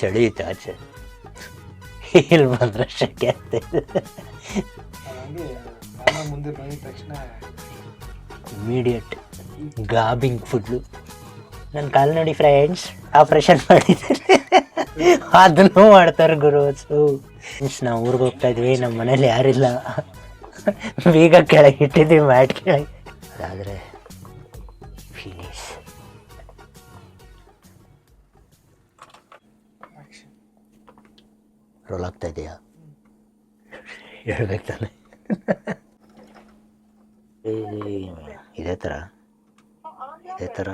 ಚಳಿ ಐತೆ ಆಚೆ. ಇಲ್ಲಿ ಬಂದ್ರೆ ಶೆಕೆ ಆಗ್ತೈತೆ ಮುಂದೆ ಬಂದಿದ ತಕ್ಷಣ ಇಮಿಡಿಯೇಟ್ ಗಾಬಿಂಗ್ ಫುಡ್ಲು. ನನ್ನ ಕಾಲು ನೋಡಿ ಫ್ರೆಂಡ್ಸ್ ಆಪ್ರೇಷನ್ ಮಾಡಿದ್ದಾರೆ. ಅದನ್ನು ಮಾಡ್ತಾರೆ ಗುರು ಫ್ರೆಂಡ್ಸ್ ನಾವು ಊರಿಗೆ ಹೋಗ್ತಾ ಇದ್ವಿ ನಮ್ಮ ಮನೇಲಿ ಯಾರಿಲ್ಲ. ಬೀಗ ಕೆಳಗೆ ಇಟ್ಟಿದ್ವಿ ಮ್ಯಾಟ್ ಕೆಳಗೆ. ಅದಾದರೆ ರೋಲ್ ಆಗ್ತಾ ಇದೆಯಾ ಹೇಳ್ಬೇಕು ತಾನೆ ಇದೇ ಥರ ಇದೇ ಥರ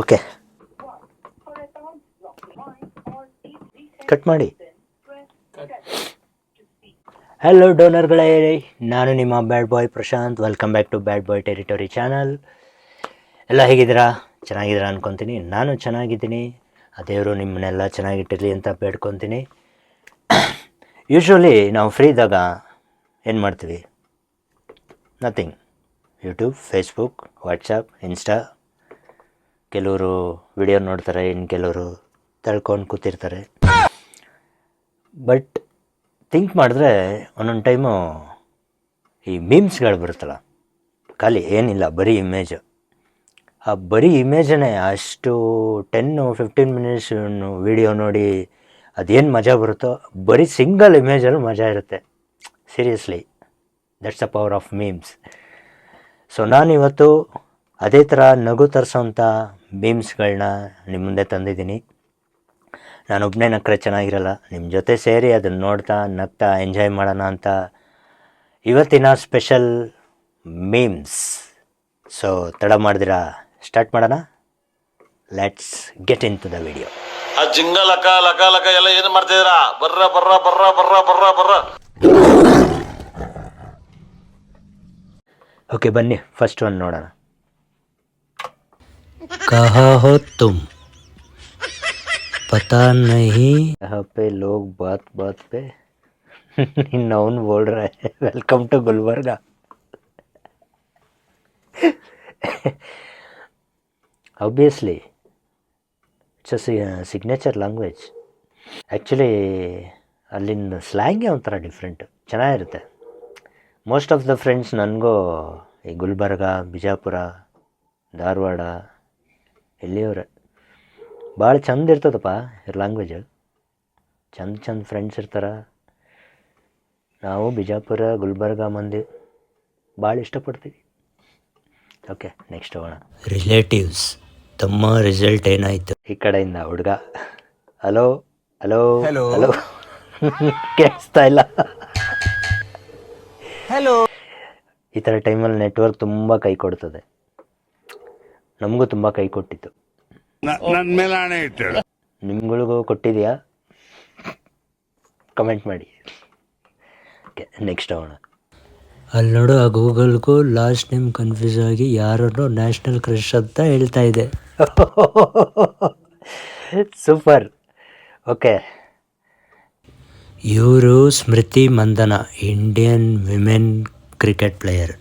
ಓಕೆ ಕಟ್ ಮಾಡಿ. ಹಲೋ ಡೋನರ್ಗಳೇ ನಾನು ನಿಮ್ಮ bad boy Prashant. Welcome back to bad boy territory channel ಎಲ್ಲ ಹೇಗಿದ್ದೀರಾ? ಚೆನ್ನಾಗಿದ್ದೀರಾ ಅನ್ಕೊತೀನಿ. ನಾನು ಚೆನ್ನಾಗಿದ್ದೀನಿ. ಆ ದೇವರು ನಿಮ್ಮನ್ನೆಲ್ಲ ಚೆನ್ನಾಗಿಟ್ಟಿರಲಿ ಅಂತ ಬೇಡ್ಕೊತೀನಿ. ಯೂಶ್ವಲಿ ನಾವು ಫ್ರೀ ಇದ್ದಾಗ ಏನು ಮಾಡ್ತೀವಿ? Nothing YouTube Facebook WhatsApp Insta ಕೆಲವರು ವಿಡಿಯೋ ನೋಡ್ತಾರೆ ಇನ್ನು ಕೆಲವರು ತಳ್ಕೊಂಡು ಕೂತಿರ್ತಾರೆ. ಬಟ್ ಥಿಂಕ್ ಮಾಡಿದ್ರೆ ಒಂದೊಂದು ಟೈಮು ಈ ಮೀಮ್ಸ್ಗಳು ಬರುತ್ತಲ್ಲ. ಖಾಲಿ ಏನಿಲ್ಲ, ಬರೀ ಇಮೇಜು ಆ ಬರೀ ಇಮೇಜನ್ನೇ, ಅಷ್ಟು ಟೆನ್ನು ಫಿಫ್ಟೀನ್ ಮಿನಿಟ್ಸ್ ವಿಡಿಯೋ ನೋಡಿ ಅದೇನು ಮಜಾ ಬರುತ್ತೋ, ಬರೀ ಸಿಂಗಲ್ ಇಮೇಜಲ್ಲಿ ಮಜಾ ಇರುತ್ತೆ. Seriously that's a power of memes so ನಾನಿವತ್ತು ಅದೇ ಥರ ನಗು ತರಿಸೋಂಥ ಮೀಮ್ಸ್ಗಳನ್ನ ನಿಮ್ಮ ಮುಂದೆ ತಂದಿದ್ದೀನಿ. ನಾನೊಬ್ಬನೇ ನಕ್ಕರೆ ಚೆನ್ನಾಗಿರಲ್ಲ ನಿಮ್ಮ ಜೊತೆ ಸೇರಿ ಅದನ್ನು ನೋಡ್ತಾ, ನಗ್ತಾ ಎಂಜಾಯ್ ಮಾಡೋಣ ಅಂತ ಇವತ್ತಿನ ಸ್ಪೆಷಲ್ ಮೀಮ್ಸ್ ಸೊ ತಡ ಮಾಡಿದಿರಾ? ಸ್ಟಾರ್ಟ್ ಮಾಡೋಣ let's get into the video ಆ ಜಿಂಗ ಲಕ ಲಕ ಲಕ ಎಲ್ಲ ಏನ್ ಮಾಡ್ತಿದ್ದೀರಾ ಬರ್ರ ಬರ್ರ ಬರ್ರ ಬರ್ರ ಬರ್ರ ಬರ್ರ ಓಕೆ ಬನ್ನಿ ಫಸ್ಟ್ ಒನ್ ನೋಡೋಣ ಕಹಾ ಹೋ ತುಮ್ पता नहीं यहाँ पे लोग बात बात पे नाउन बोल रहा है welcome to Gulbarga obviously it's a signature language actually ಅಲ್ಲಿನ ಸ್ಲ್ಯಾಂಗೇ ಒಂಥರ ಡಿಫ್ರೆಂಟ್ ಚೆನ್ನಾಗಿರುತ್ತೆ. ಮೋಸ್ಟ್ ಆಫ್ ದ ಫ್ರೆಂಡ್ಸ್ ನನಗೂ ಈ ಗುಲ್ಬರ್ಗ, ಬಿಜಾಪುರ, ಧಾರವಾಡ ಇಲ್ಲಿಯವ್ರೆ ಭಾಳ ಚಂದ ಇರ್ತದಪ್ಪ ಇವ್ರ ಲ್ಯಾಂಗ್ವೇಜ್ ಚಂದ ಚಂದ ಫ್ರೆಂಡ್ಸ್ ಇರ್ತಾರೆ. ನಾವು ಬಿಜಾಪುರ, ಗುಲ್ಬರ್ಗ ಮಂದಿ ಭಾಳ ಇಷ್ಟಪಡ್ತೀವಿ. ಓಕೆ ನೆಕ್ಸ್ಟ್ ಹೋಗೋಣ. ರಿಲೇಟಿವ್ಸ್ ತಮ್ಮ ರಿಸಲ್ಟ್ ಏನಾಯ್ತು? ಈ ಕಡೆಯಿಂದ ಹುಡುಗ. ಹಲೋ ಹಲೋ ಹಲೋ ಕೇಳಿಸ್ತಾ ಇಲ್ಲ. ಹಲೋ ಈ ಥರ ಟೈಮಲ್ಲಿ ನೆಟ್ವರ್ಕ್ ತುಂಬ ಕೈ ಕೊಡ್ತದೆ. ನಮಗೂ ತುಂಬ ಕೈ ಕೊಟ್ಟಿತ್ತು. ನಿಮ್ಗಳಿಗೂ ಕೊಟ್ಟಿದೆಯಾ? ಕಮೆಂಟ್ ಮಾಡಿ. ನೆಕ್ಸ್ಟ್ ಅವಣ ಅಲ್ಲಿ ನೋಡು ಆ ಗೂಗಲ್ಗೂ ಲಾಸ್ಟ್ ನೇಮ್ ಕನ್ಫ್ಯೂಸ್ ಆಗಿ ಯಾರನ್ನು ನ್ಯಾಷನಲ್ ಕ್ರಶ್ ಅಂತ ಹೇಳ್ತಾ ಇದೆ. ಸೂಪರ್ ಓಕೆ ಇವರು Smriti Mandhana Indian women cricket player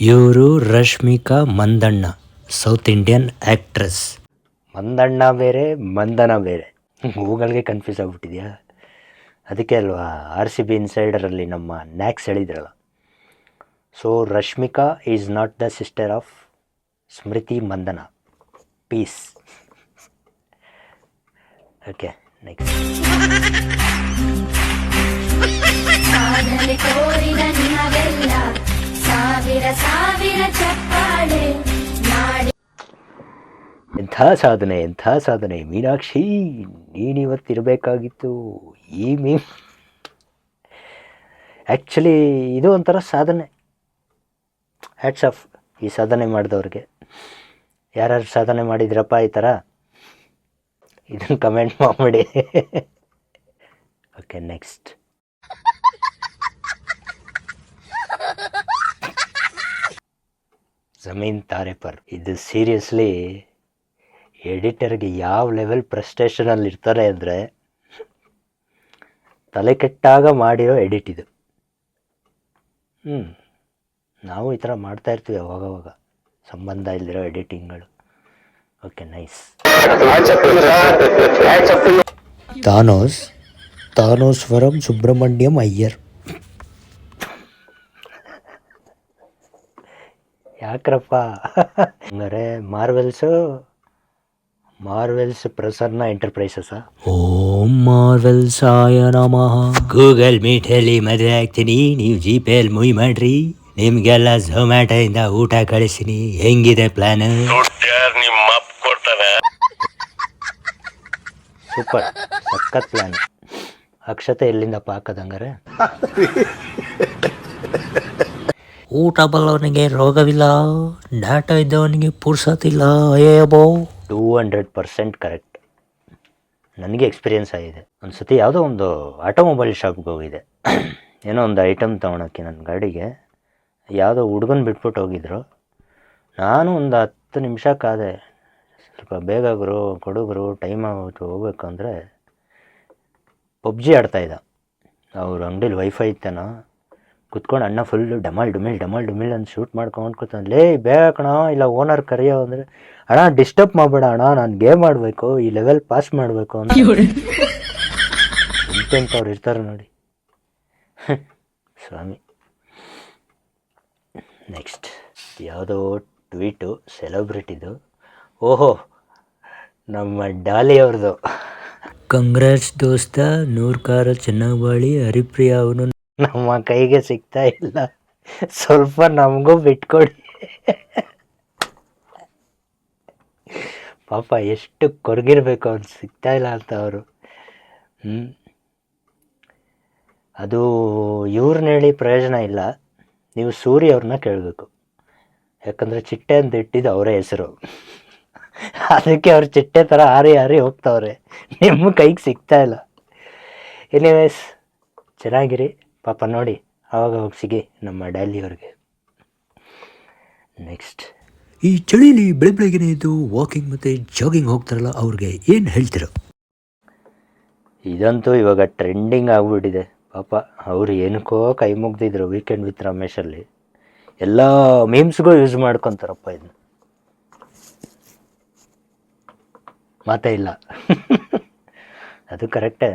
ಇವರು Rashmika Mandanna south Indian actress Mandanna ಬೇರೆ ಮಂದನ ಬೇರೆ. ಗೂಗಲ್ಗೆ ಕನ್ಫ್ಯೂಸ್ ಆಗ್ಬಿಟ್ಟಿದ್ಯಾ? ಅದಕ್ಕೆ ಅಲ್ವಾ ಆರ್ ಸಿ ಬಿ ಇನ್ಸೈಡರಲ್ಲಿ ನಮ್ಮ ನ್ಯಾಕ್ಸ್ ಹೇಳಿದ್ರಲ್ಲ. So Rashmika is not the sister of Smriti Mandhana peace okay next ಎಂಥ ಸಾಧನೆ ಎಂಥ ಸಾಧನೆ ಮೀನಾಕ್ಷಿ ನೀನಿವತ್ತಿರಬೇಕಾಗಿತ್ತು ಈ ಮೀಮ್ ಆ್ಯಕ್ಚುಲಿ ಇದು ಒಂಥರ ಸಾಧನೆ. ಹ್ಯಾಟ್ಸ್ ಆಫ್ ಈ ಸಾಧನೆ ಮಾಡಿದವ್ರಿಗೆ. ಯಾರ್ಯಾರು ಸಾಧನೆ ಮಾಡಿದ್ರಪ್ಪ ಈ ಥರ ಇದನ್ನು ಕಮೆಂಟ್ ಮಾಡಿ ಓಕೆ ನೆಕ್ಸ್ಟ್ ಜಮೀನ್ ತಾರೇಪರ್, ಇದು ಸೀರಿಯಸ್ಲಿ ಎಡಿಟರ್ಗೆ ಯಾವ ಲೆವೆಲ್ ಪ್ರೆಸ್ಟೇಷನಲ್ಲಿ ಇರ್ತಾರೆ ಅಂದರೆ ತಲೆ ಕೆಟ್ಟಾಗ ಮಾಡಿರೋ ಎಡಿಟ್ ಇದು. ಹ್ಞೂ ನಾವು ಈ ಥರ ಮಾಡ್ತಾ ಇರ್ತೀವಿ ಅವಾಗವಾಗ. ಸಂಬಂಧ ಇಲ್ದಿರೋ ಎಡಿಟಿಂಗ್ಗಳು ಓಕೆ ನೈಸ್ ತಾನೋಸ್ ತಾನೋಸ್ವರಂ ಸುಬ್ರಹ್ಮಣ್ಯಂ ಅಯ್ಯರ್ ಯಾಕ್ರಪ್ಪ ಹಂಗಾರೆ Marvels Marvels Prasanna enterprises Om Marvels ಆಯ ನಮಃ ಗೂಗಲ್ ಮೀಟಲ್ಲಿ ಮದುವೆ ಆಗ್ತೀನಿ ನೀವು ಜಿ ಪೇಲಿ ಮುಯ್ ಮಾಡ್ರಿ ನಿಮಗೆಲ್ಲ ಇಂದ ಊಟ ಕಳಿಸಿನಿ ಹೆಂಗಿದೆ ಪ್ಲಾನ್ ಸೂಪರ್ ಸಖತ್ ಪ್ಲಾನ್ ಅಕ್ಷತೆ ಎಲ್ಲಿಂದ ಪಾಕದಂಗಾರೆ? ಊಟ ಬಲ್ಲವನಿಗೆ ರೋಗವಿಲ್ಲ ಡಾಟಾ ಇದ್ದವನಿಗೆ ಪುರ್ಸತಿಲ್ಲ ಅಯ್ಯಬೋ ಟೂ ಹಂಡ್ರೆಡ್ ಪರ್ಸೆಂಟ್ ಕರೆಕ್ಟ್ ನನಗೆ ಎಕ್ಸ್ಪೀರಿಯನ್ಸ್ ಆಗಿದೆ. ಒಂದು ಸತಿ ಯಾವುದೋ ಒಂದು ಆಟೋಮೊಬೈಲ್ ಶಾಪ್ಗೆ ಹೋಗಿದೆ ಏನೋ ಒಂದು ಐಟಮ್ ತೊಗೊಳಕ್ಕೆ ನನ್ನ ಗಾಡಿಗೆ. ಯಾವುದೋ ಹುಡುಗನ ಬಿಟ್ಬಿಟ್ಟು ಹೋಗಿದ್ರು. ನಾನು ಒಂದು ಹತ್ತು ನಿಮಿಷ ಕಾದೆ ಸ್ವಲ್ಪ ಬೇಗ ಗುರು ಕೊಡುಗರು ಟೈಮ್ ಆಗೋಯ್ತು ಹೋಗ್ಬೇಕು ಅಂದರೆ ಪಬ್ಜಿ ಆಡ್ತಾಯಿದ್ದ ಅವ್ರ ಅಂಗಡಿಲಿ ವೈಫೈ ಇತ್ತೇನೋ. ಕುತ್ಕೊಂಡು ಅಣ್ಣ ಫುಲ್ಲು ಡಮಲ್ ಡುಮಿಲ್ ಡಮಲ್ ಡುಮಿಲ್ ಅಂತ ಶೂಟ್ ಮಾಡ್ಕೊಂಡು ಕೂತಾನೆ ಲೇ ಬೇಗ ಕಣ ಇಲ್ಲ ಓನರ್ ಕರೆಯೋ ಅಂದರೆ ಅಣ್ಣ ಡಿಸ್ಟರ್ಬ್ ಮಾಡಬೇಡ ಅಣ್ಣ ನಾನು ಗೇಮ್ ಆಡಬೇಕು ಈ ಲೆವೆಲ್ ಪಾಸ್ ಮಾಡಬೇಕು ಅಂತ. ಇಂತೆಂಥವ್ರು ಇರ್ತಾರೆ ನೋಡಿ. ಸ್ವಾಮಿ. ನೆಕ್ಸ್ಟ್ ಯಾವುದೋ ಟ್ವೀಟು ಸೆಲೆಬ್ರಿಟಿದು ಓಹೋ ನಮ್ಮ ಡಾಲಿ ಅವ್ರದ್ದು ಕಂಗ್ರಾಟ್ಸ್ ದೋಸ್ತ ನೂರು ಕಾರ ಚೆನ್ನಾಗಿ ಬಾಳಿ ಹರಿಪ್ರಿಯ ಅವನು. ನಮ್ಮ ಕೈಗೆ ಸಿಗ್ತಾ ಇಲ್ಲ. ಸ್ವಲ್ಪ ನಮಗೂ ಬಿಟ್ಕೊಡಿ. ಪಾಪ ಎಷ್ಟು ಕೊರಗಿರ್ಬೇಕು ಅವ್ನು ಸಿಗ್ತಾ ಇಲ್ಲ ಅಂತ ಅವರು. ಹ್ಞೂ ಅದು ಇವ್ರನ್ನ ಹೇಳಿ ಪ್ರಯೋಜನ ಇಲ್ಲ. ನೀವು ಸೂರಿ ಅವ್ರನ್ನ ಕೇಳಬೇಕು. ಯಾಕಂದರೆ ಚಿಟ್ಟೆ ಅಂತ ಇಟ್ಟಿದ್ದು ಅವರೇ ಹೆಸರು. ಅದಕ್ಕೆ ಅವ್ರ ಚಿಟ್ಟೆ ಥರ ಹಾರಿ ಹಾರಿ ಹೋಗ್ತಾವ್ರೆ. ನಿಮ್ಮ ಕೈಗೆ ಸಿಗ್ತಾ ಇಲ್ಲ. ಎನಿವೇಸ್ ಚೆನ್ನಾಗಿರಿ. ಪಾಪ ನೋಡಿ ಆವಾಗ ಹೋಗಿ ಸಿಗಿ ನಮ್ಮ ಡ್ಯಾಲಿ ಅವ್ರಿಗೆ. ನೆಕ್ಸ್ಟ್ ಈ ಚಳಿಲಿ ಬೆಳೆ ಬೆಳಗ್ಗೆನೇ ಇದ್ದು ವಾಕಿಂಗ್ ಮತ್ತು ಜಾಗಿಂಗ್ ಹೋಗ್ತಾರಲ್ಲ ಅವ್ರಿಗೆ ಏನು ಹೇಳ್ತೀರ? ಇದಂತೂ ಇವಾಗ ಟ್ರೆಂಡಿಂಗ್ ಆಗಿಬಿಟ್ಟಿದೆ. ಪಾಪ, ಅವ್ರು ಏನಕ್ಕೋ ಕೈ ಮುಗ್ದಿದ್ರು ವೀಕೆಂಡ್ ವಿತ್ ರಮೇಶಲ್ಲಿ ಎಲ್ಲ ಮೀಮ್ಸ್ಗೂ ಯೂಸ್ ಮಾಡ್ಕೊತಾರಪ್ಪ ಇದನ್ನ ಮಾತೇ ಇಲ್ಲ. ಅದು ಕರೆಕ್ಟೇ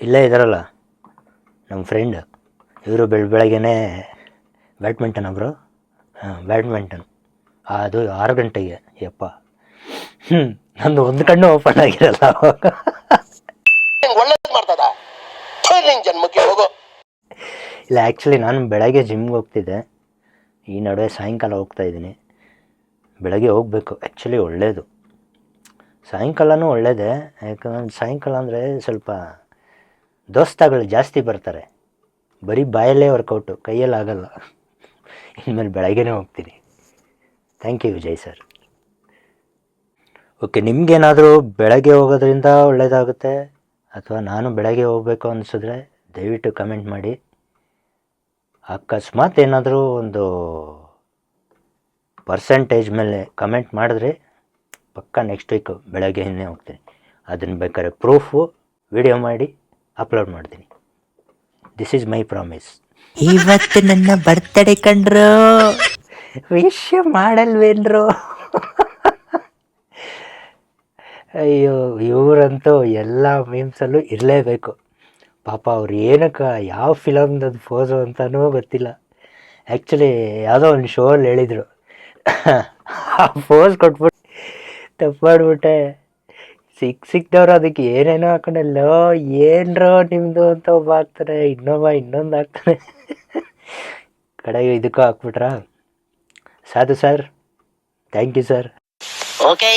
ಇಲ್ಲೇ ಇದ್ದಾರಲ್ಲ ನಮ್ಮ ಫ್ರೆಂಡ್ ಇವರು ಬೆಳ, ಬೆಳಗ್ಗೆನೇ ಬ್ಯಾಡ್ಮಿಂಟನ್ ಅವರು ಹಾಂ ಬ್ಯಾಡ್ಮಿಂಟನ್ ಅದು ಆರು ಗಂಟೆಗೆ, ಯಪ್ಪ. ಹ್ಞೂ ನಂದು ಒಂದು ಕಣ್ಣು ಓಪನ್ ಆಗಿರಲ್ಲ ನಿನ್ ಜನ್ಮಕ್ಕೆ, ಹೋಗೋ. ಇಲ್ಲ ಆ್ಯಕ್ಚುಲಿ ನಾನು ಬೆಳಗ್ಗೆ ಜಿಮ್ಗೆ ಹೋಗ್ತಿದ್ದೆ. ಈ ನಡುವೆ ಸಾಯಂಕಾಲ ಹೋಗ್ತಾ ಇದ್ದೀನಿ. ಬೆಳಗ್ಗೆ ಹೋಗಬೇಕು ಆ್ಯಕ್ಚುಲಿ ಒಳ್ಳೆಯದು ಸಾಯಂಕಾಲನೂ ಒಳ್ಳೆಯದೇ ಯಾಕಂದ್ರೆ ಸಾಯಂಕಾಲ ಅಂದರೆ ಸ್ವಲ್ಪ ದೋಸ್ತಗಳು ಜಾಸ್ತಿ ಬರ್ತಾರೆ. ಬರೀ ಬಾಯಲ್ಲೇ ವರ್ಕೌಟು ಕೈಯಲ್ಲಿ ಆಗಲ್ಲ. ಇನ್ಮೇಲೆ ಬೆಳಗ್ಗೆನೇ ಹೋಗ್ತೀನಿ. Thank you Vijay sir okay ನಿಮಗೇನಾದರೂ ಬೆಳಗ್ಗೆ ಹೋಗೋದ್ರಿಂದ ಒಳ್ಳೆಯದಾಗುತ್ತೆ ಅಥವಾ ನಾನು ಬೆಳಗ್ಗೆ ಹೋಗಬೇಕು ಅನಿಸಿದ್ರೆ ದಯವಿಟ್ಟು ಕಮೆಂಟ್ ಮಾಡಿ. ಅಕಸ್ಮಾತ್ ಏನಾದರೂ ಒಂದು ಪರ್ಸೆಂಟೇಜ್ ಮೇಲೆ ಕಮೆಂಟ್ ಮಾಡಿದ್ರೆ ಪಕ್ಕ ನೆಕ್ಸ್ಟ್ ವೀಕ್ ಬೆಳಗ್ಗೆನೇ ಹೋಗ್ತೀನಿ. ಅದನ್ನು ಬೇಕಾದ್ರೆ ಪ್ರೂಫು ವಿಡಿಯೋ ಮಾಡಿ ಅಪ್ಲೋಡ್ ಮಾಡ್ತೀನಿ. ದಿಸ್ ಈಸ್ ಮೈ ಪ್ರಾಮಿಸ್ ಇವತ್ತು ನನ್ನ ಬರ್ತಡೇ ಕಂಡ್ರು ವಿಶ್ ಮಾಡಲ್ವೇನ್ರು? ಅಯ್ಯೋ, ಇವರಂತೂ ಎಲ್ಲ ಮೀಮ್ಸಲ್ಲೂ ಇರಲೇಬೇಕು. ಪಾಪ ಅವ್ರು ಏನಕ್ಕೆ, ಯಾವ ಫಿಲಮ್ದದು ಫೋಸು ಅಂತಲೂ ಗೊತ್ತಿಲ್ಲ. ಆ್ಯಕ್ಚುಲಿ ಯಾವುದೋ ಒಂದು ಶೋಲ್ಲಿ ಹೇಳಿದರು. ಆ ಫೋಸ್ ಕೊಟ್ಬಿಟ್ಟು ತಪ್ಪು ಮಾಡಿಬಿಟ್ಟೆ. ಸಿಕ್, ಸಿಕ್ದವ್ರು ಅದಕ್ಕೆ ಏನೇನೋ ಹಾಕೊಂಡಲ್ಲೋ ಏನರೋ ನಿಮ್ಮದು ಅಂತ ಒಬ್ಬ ಹಾಕ್ತಾರೆ, ಇನ್ನೊಬ್ಬ ಇನ್ನೊಂದು ಹಾಕ್ತಾರೆ. ಕಡೆಗೆ ಇದಕ್ಕೂ ಹಾಕ್ಬಿಟ್ರಾ? Sadhu sir thank you sir okay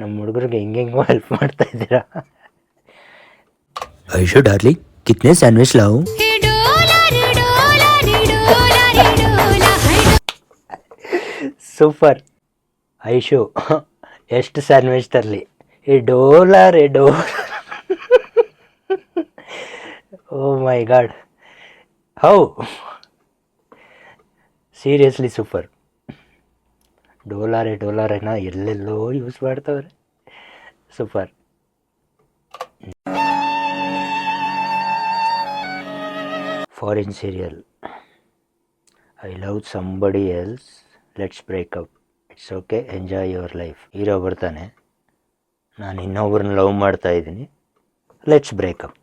ನಮ್ಮ ಹುಡುಗರಿಗೆ ಹೆಂಗೆಂಗೋ ಹೆಲ್ಪ್ ಮಾಡ್ತಾ ಇದ್ದೀರಾ? ಐಶೋ ಡಾರ್ಲಿ ಕಿತ್ನೆ ಸ್ಯಾಂಡ್ವಿಚ್ ಲಾವು ಸೂಪರ್ ಐಶು ಎಷ್ಟು ಸ್ಯಾಂಡ್ವಿಚ್ ತರಲಿ? ಈ ಡೋಲರ್ ಈ ಡೋಲರ್ ಓ my god how seriously super ಡೋಲಾರೆ, ಡೋಲಾರೇನ ಎಲ್ಲೆಲ್ಲೋ use ಮಾಡ್ತವ್ರೆ. Super foreign serial I love somebody else let's breakup it's okay enjoy your life hero ಬರ್ತಾನೆ. ನಾನು ಇನ್ನೊಬ್ರನ್ನ ಲವ್ ಮಾಡ್ತಾ ಇದ್ದೀನಿ. ಲೆಟ್ಸ್ ಬ್ರೇಕಪ್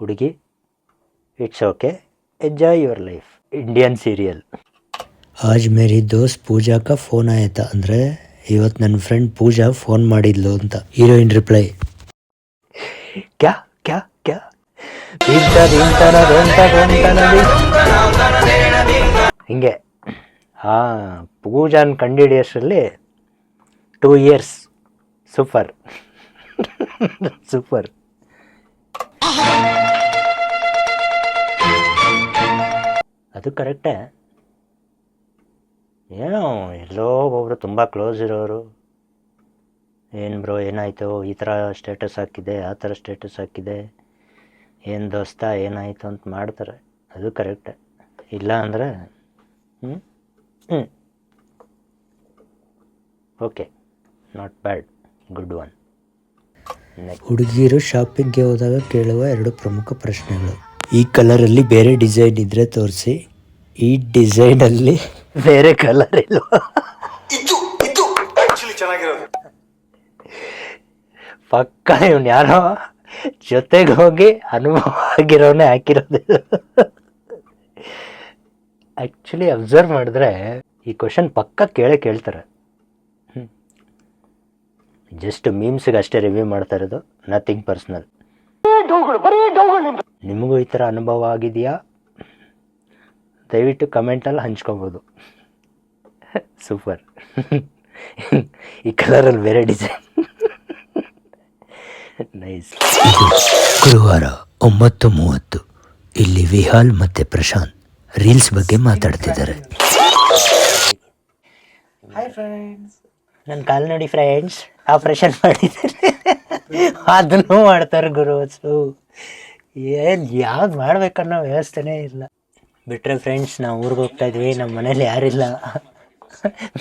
ಹುಡುಗಿ it's okay enjoy your life Indian serial ಆಜ್ ಮೇರಿ ದೋಸ್ತ್ ಪೂಜಾ ಕಾ ಫೋನ್ ಆಯ್ತಾ ಅಂದರೆ ಇವತ್ತು ನನ್ನ ಫ್ರೆಂಡ್ ಪೂಜಾ ಫೋನ್ ಮಾಡಿದ್ಲು ಅಂತ. ಹೀರೋಯಿನ್ ರಿಪ್ಲೈ ಕ್ಯಾ ಕ್ಯಾ ಕ್ಯಾ. ಹಿಂಗೆ. ಹಾ ಪೂಜಾನ್ ಕಂಡಿಡಿಯೋಷ್ಟರಲ್ಲಿ ಟೂ ಇಯರ್ಸ್ ಸೂಪರ್ ಸೂಪರ್ ಅದು ಕರೆಕ್ಟೇ ಏನೋ, ಎಲ್ಲೋ ಒಬ್ಬೊಬ್ರು ತುಂಬ ಕ್ಲೋಸ್ ಇರೋರು. ಏನು ಬ್ರೋ ಏನಾಯಿತು? ಈ ಥರ ಸ್ಟೇಟಸ್ ಹಾಕಿದೆ ಆ ಥರ ಸ್ಟೇಟಸ್ ಹಾಕಿದೆ ಏನು ದೋಸ್ತ, ಏನಾಯಿತು ಅಂತ ಮಾಡ್ತಾರೆ. ಅದು ಕರೆಕ್ಟೇ ಇಲ್ಲ ಅಂದರೆ ಹ್ಞೂ ಹ್ಞೂ okay not bad good one ಹುಡುಗಿಯರು ಶಾಪಿಂಗ್ಗೆ ಹೋದಾಗ ಕೇಳುವ ಎರಡು ಪ್ರಮುಖ ಪ್ರಶ್ನೆಗಳು. ಈ ಕಲರಲ್ಲಿ ಬೇರೆ ಡಿಸೈನ್ ಇದ್ದರೆ ತೋರಿಸಿ. ಈ ಡಿಸೈನಲ್ಲಿ ಬೇರೆ ಕಲರ್ ಇಲ್ವಾ? ಪಕ್ಕ ಇವ್ನು ಯಾರೋ ಜೊತೆಗೆ ಹೋಗಿ ಅನುಭವ ಆಗಿರೋನೇ ಹಾಕಿರೋದು. ಆ್ಯಕ್ಚುಲಿ ಅಬ್ಸರ್ವ್ ಮಾಡಿದ್ರೆ ಈ ಕ್ವಶನ್ ಪಕ್ಕ ಕೇಳೇ ಕೇಳ್ತಾರೆ. ಜಸ್ಟ್ ಮೀಮ್ಸ್ಗೆ ಅಷ್ಟೇ ರಿವ್ಯೂ ಮಾಡ್ತಾ ಇರೋದು ನಥಿಂಗ್ ಪರ್ಸ್ನಲ್ ನಿಮಗೂ ಈ ಥರ ಅನುಭವ ಆಗಿದೆಯಾ? ದಯವಿಟ್ಟು ಕಮೆಂಟಲ್ಲಿ ಹಂಚ್ಕೊಬೋದು. ಸೂಪರ್. ಈ ಕಲರಲ್ಲಿ ಬೇರೆ ಡಿಸೈನ್. ನೈಸ್. ಗುರುವಾರ ಒಂಬತ್ತು ಮೂವತ್ತು. ಇಲ್ಲಿ ವಿಹಾಲ್ ಮತ್ತು ಪ್ರಶಾಂತ್ ರೀಲ್ಸ್ ಬಗ್ಗೆ ಮಾತಾಡ್ತಿದ್ದಾರೆ. ಹಾಯ್ ಫ್ರೆಂಡ್ಸ್ ನನ್ನ ಕಾಲ್ ನೋಡಿ ಫ್ರೆಂಡ್ಸ್ ಆಪ್ರೇಷನ್ ಮಾಡಿದ್ದಾರೆ. ಅದನ್ನು ಮಾಡ್ತಾರೆ ಗುರುಸು ಏನು ಯಾವ್ದು ಮಾಡ್ಬೇಕನ್ನೋ ವ್ಯವಸ್ಥೆನೇ ಇಲ್ಲ. ಬಿಟ್ಟರೆ ಫ್ರೆಂಡ್ಸ್ ನಾವು ಊರಿಗೆ ಹೋಗ್ತಾ ಇದ್ವಿ ನಮ್ಮ ಮನೇಲಿ ಯಾರಿಲ್ಲ.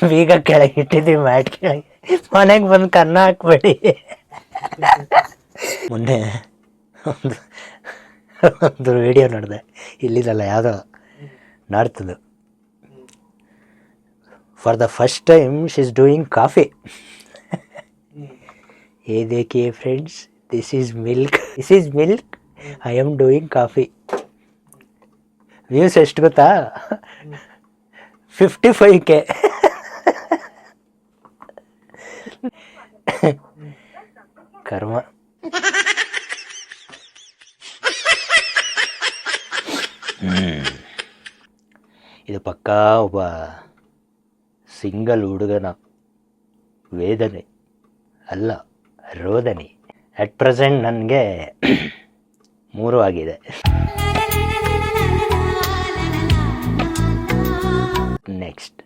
ಬೀಗ ಕೆಳಗೆ ಇಟ್ಟಿದ್ವಿ ಮ್ಯಾಟ್ ಕೆಳಗೆ. ಮನೆಗೆ ಬಂದು ಕನ್ನ ಹಾಕ್ಬೇಡಿ. ಮುಂದೆ ಒಂದು ಒಂದು ವಿಡಿಯೋ ನೋಡಿದೆ. ಇಲ್ಲಿದಲ್ಲ ಯಾವುದೋ ನಾಡ್ತದು. For the first time she is doing coffee ಏದೇಕೆ friends this is milk this is milk I am doing coffee views ಎಷ್ಟು ಗೊತ್ತಾ? ಫಿಫ್ಟಿ ಫೈವ್ ಕೆ ಕರ್ಮ. ಇದು ಪಕ್ಕಾ ಒಬ್ಬ ಸಿಂಗಲ್ ಹುಡುಗನ ವೇದನೆ, ಅಲ್ಲ, ರೋದನೆ. ಅಟ್ ಪ್ರೆಸೆಂಟ್ ನನಗೆ ಮೂರು ಆಗಿದೆ. ನೆಕ್ಸ್ಟ್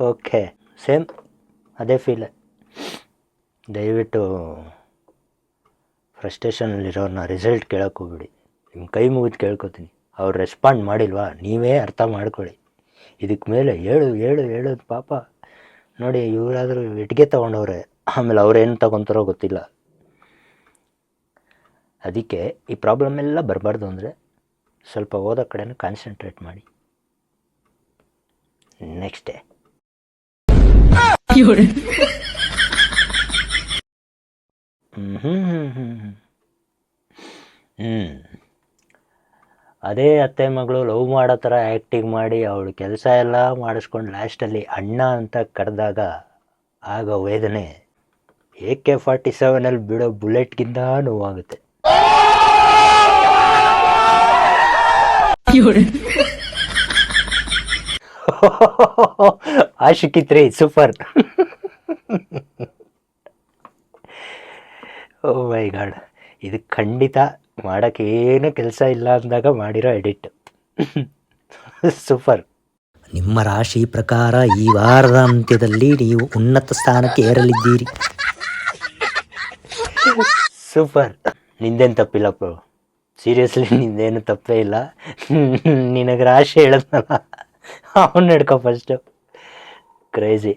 ಓಕೆ ಸೇಮ್ ಅದೇ ಫೀಲ್ ದಯವಿಟ್ಟು ಫ್ರಸ್ಟ್ರೇಷನಲ್ಲಿರೋರನ್ನ ರಿಸಲ್ಟ್ ಕೇಳೋಕೆ ಹೋಗ್ಬಿಡಿ. ನಿಮ್ಮ ಕೈ ಮುಗಿದು ಕೇಳ್ಕೊತೀನಿ. ಅವ್ರು ರೆಸ್ಪಾಂಡ್ ಮಾಡಿಲ್ವಾ? ನೀವೇ ಅರ್ಥ ಮಾಡ್ಕೊಳ್ಳಿ. ಇದಕ್ಕೆ ಮೇಲೆ ಹೇಳು ಹೇಳು ಹೇಳೋದು ಪಾಪ. ನೋಡಿ, ಇವರಾದರೂ ಇಟ್ಟಿಗೆ ತೊಗೊಂಡವ್ರೆ. ಆಮೇಲೆ ಅವ್ರೇನು ತಗೊತಾರೋ ಗೊತ್ತಿಲ್ಲ. ಅದಕ್ಕೆ ಈ ಪ್ರಾಬ್ಲಮ್ ಎಲ್ಲ ಬರಬಾರ್ದು ಅಂದರೆ ಸ್ವಲ್ಪ ಓದೋ ಕಡೆನೂ ಕಾನ್ಸಂಟ್ರೇಟ್ ಮಾಡಿ. ನೆಕ್ಸ್ಟ್ ಡೇ ಹ್ಞೂ ಹ್ಞೂ ಹ್ಞೂ ಹ್ಞೂ ಅದೇ ಅತ್ತೆ ಮಗಳು ಲವ್ ಮಾಡೋ ಥರ ಆ್ಯಕ್ಟಿಂಗ್ ಮಾಡಿ ಅವಳು ಕೆಲಸ ಎಲ್ಲ ಮಾಡಿಸ್ಕೊಂಡು ಲಾಸ್ಟಲ್ಲಿ ಅಣ್ಣ ಅಂತ ಕರೆದಾಗ ಆಗ ವೇದನೆ ಎ ಕೆ ಫಾರ್ಟಿ ಸೆವೆನಲ್ಲಿ ಬಿಡೋ ಬುಲೆಟ್ಗಿಂತ ನೋವಾಗುತ್ತೆ. ಆಶಿಕಿತ್ರಿ ಸೂಪರ್ ಓ ಮೈ ಗಾಡ್ ಇದು ಖಂಡಿತ ಮಾಡೋಕ್ಕೇನು ಕೆಲಸ ಇಲ್ಲ ಅಂದಾಗ ಮಾಡಿರೋ ಎಡಿಟ್ ಸೂಪರ್ ನಿಮ್ಮ ರಾಶಿ ಪ್ರಕಾರ ಈ ವಾರದ ಅಂತ್ಯದಲ್ಲಿ ನೀವು ಉನ್ನತ ಸ್ಥಾನಕ್ಕೆ ಏರಲಿದ್ದೀರಿ. ಸೂಪರ್ ನಿಂದೇನು ತಪ್ಪಿಲ್ಲಪ್ಪ ಸೀರಿಯಸ್ಲಿ ನಿಂದೇನು ತಪ್ಪೇ ಇಲ್ಲ. ನಿನಗೆ ರಾಶಿ ಹೇಳದ್ನಲ್ಲ ಅವನ್ನ ಹಿಡ್ಕೊ first crazy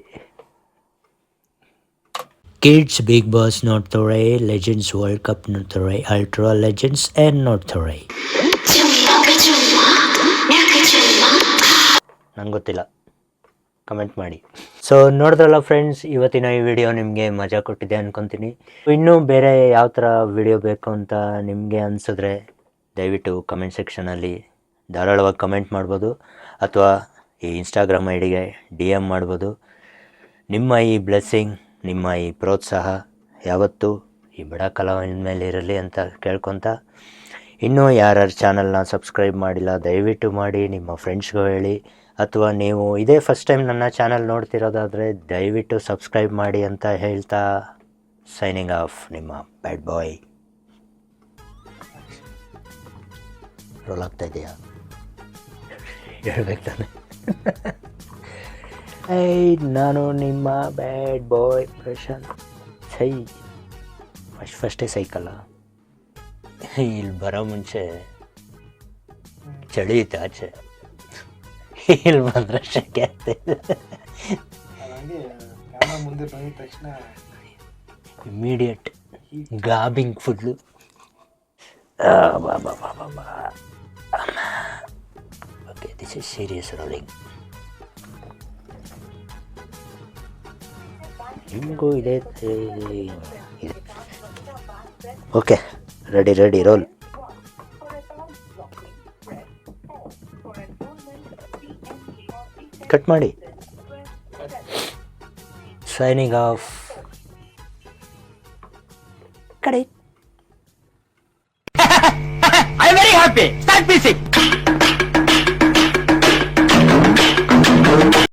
kids Bigg Boss ನೋಡ್ತಾರೆ ಲೆಜೆಂಡ್ಸ್ ವರ್ಲ್ಡ್ ಕಪ್ ನೋಡ್ತಾರೆ ಅಲ್ಟ್ರಾ ಲೆಜೆಂಡ್ಸ್ ಏನು ನೋಡ್ತಾರೆ ನಂಗೆ ಗೊತ್ತಿಲ್ಲ. ಕಮೆಂಟ್ ಮಾಡಿ. ಸೊ ನೋಡಿದ್ರಲ್ಲ ಫ್ರೆಂಡ್ಸ್ ಇವತ್ತಿನ ಈ ವಿಡಿಯೋ ನಿಮಗೆ ಮಜಾ ಕೊಟ್ಟಿದೆ ಅನ್ಕೊತೀನಿ. ಇನ್ನೂ ಬೇರೆ ಯಾವ ಥರ ವಿಡಿಯೋ ಬೇಕು ಅಂತ ನಿಮಗೆ ಅನಿಸಿದ್ರೆ ದಯವಿಟ್ಟು ಕಮೆಂಟ್ ಸೆಕ್ಷನಲ್ಲಿ ಧಾರಾಳವಾಗಿ ಕಮೆಂಟ್ ಮಾಡ್ಬೋದು. ಅಥವಾ ಈ ಇನ್ಸ್ಟಾಗ್ರಾಮ್ ಐ ಡಿಗೆ ಡಿ ಎಂ ಮಾಡ್ಬೋದು. ನಿಮ್ಮ ಈ ಬ್ಲೆಸ್ಸಿಂಗ್ ನಿಮ್ಮ ಈ ಪ್ರೋತ್ಸಾಹ ಯಾವತ್ತೂ ಈ ಬಡ ಕಲಾವಿನ ಮೇಲೆ ಇರಲಿ ಅಂತ ಕೇಳ್ಕೊತ. ಇನ್ನೂ ಯಾರ್ಯಾರು ಚಾನಲ್ನ ಸಬ್ಸ್ಕ್ರೈಬ್ ಮಾಡಿಲ್ಲ, ದಯವಿಟ್ಟು ಮಾಡಿ, ನಿಮ್ಮ ಫ್ರೆಂಡ್ಸ್ಗೂ ಹೇಳಿ. ಅಥವಾ ನೀವು ಇದೇ ಫಸ್ಟ್ ಟೈಮ್ ನನ್ನ ಚಾನಲ್ ನೋಡ್ತಿರೋದಾದರೆ ದಯವಿಟ್ಟು ಸಬ್ಸ್ಕ್ರೈಬ್ ಮಾಡಿ ಅಂತ ಹೇಳ್ತಾ ಸೈನಿಂಗ್ ಆಫ್ ನಿಮ್ಮ ಬ್ಯಾಡ್ ಬಾಯ್ ರೋಲ್ ಆಗ್ತಾ ಇದೆಯಾ? ಹೇಳ್ಬೇಕು ತಾನೆ. ಐ ನಾನು ನಿಮ್ಮ ಬ್ಯಾಡ್ ಬಾಯ್ ಪ್ರಶಾಂತ್ ಸೈ ಫಸ್ಟ್ ಫಸ್ಟೇ ಸೈಕಲ್ಲ ಇಲ್ಲಿ ಬರೋ ಮುಂಚೆ, ಚಳಿ ಆಚೆ. ಇಲ್ಲಿ ಬಂದ್ರೆ ಶಕೆ ಕ್ಯಾಮ್ರಾ ಮುಂದೆ ಬಂದ ತಕ್ಷಣ ಇಮಿಡಿಯೇಟ್ ಗಾಬಿಂಗ್ ಫುಡ್ಲು. Okay this is serious rolling ನಿಮಗೂ ಇದೆ. ಇದೆ okay ready ready roll cut ಮಾಡಿ. ಸೈನಿಂಗ್ ಆಫ್ ಕಡೆ.